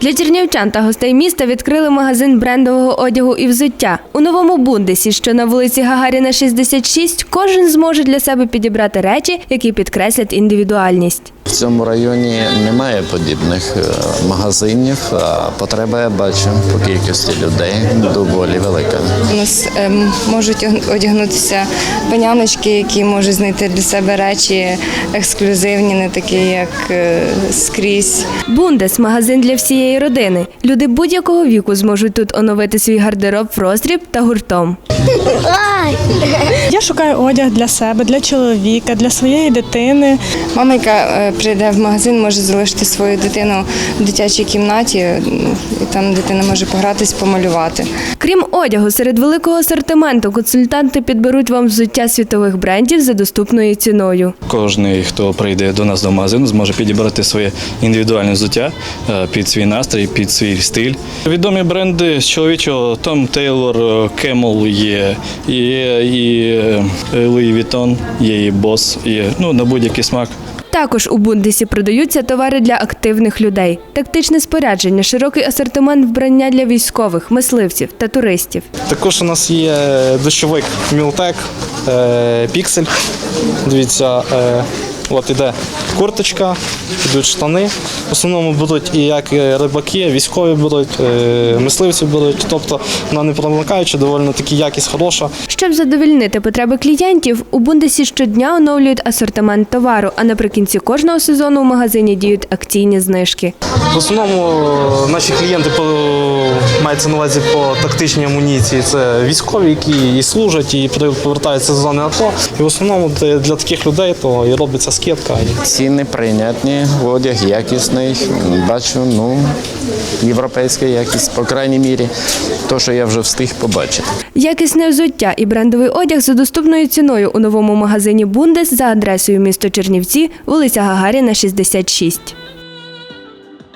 Для чернівчан та гостей міста відкрили магазин брендового одягу і взуття. У новому бундесі, що на вулиці Гагаріна 66, кожен зможе для себе підібрати речі, які підкреслять індивідуальність. В цьому районі немає подібних е, магазинів. а Потреба я бачу по кількості людей доволі велика. У нас ем, можуть одягнутися паняночки, які можуть знайти для себе речі ексклюзивні, не такі, як е, скрізь. Бундес магазин для всієї родини. Люди будь-якого віку зможуть тут оновити свій гардероб в роздріб та гуртом. Я шукаю одяг для себе, для чоловіка, для своєї дитини. Мама, яка е, прийде в магазин, може залишити свою дитину в дитячій кімнаті, і там дитина може погратись, помалювати. Крім одягу, серед великого асортименту консультанти підберуть вам взуття світових брендів за доступною ціною. Кожний, хто прийде до нас до магазину, зможе підібрати своє індивідуальне взуття е, під свій настрій, під свій стиль. Відомі бренди з чоловічого Tom Taylor, е, Camel є, є і е, Louis Vuitton, є і Boss, є ну, на будь-який смак. Також у Бундесі продаються товари для активних людей, тактичне спорядження, широкий асортимент вбрання для військових, мисливців та туристів. Також у нас є дощовик Мілтек, е, Піксель. Дивіться, е, от іде курточка, йдуть штани. В основному будуть і як рибаки, військові будуть, е, мисливці будуть. Тобто вона не промикаюча, доволі таки якість хороша. Щоб задовільнити потреби клієнтів, у Бундесі щодня оновлюють асортимент товару, а наприкінці кожного сезону у магазині діють акційні знижки. В основному е, наші клієнти по мається на увазі по тактичній амуніції. Це військові, які і служать, і повертаються з зони АТО. І в основному для таких людей то і робиться скидка. ткані. Ціни прийнятні, одяг якісний. Бачу, ну, європейська якість, по крайній мірі, то, що я вже встиг побачити. Якісне взуття і брендовий одяг за доступною ціною у новому магазині Бундес за адресою місто Чернівці, вулиця Гагаріна, 66.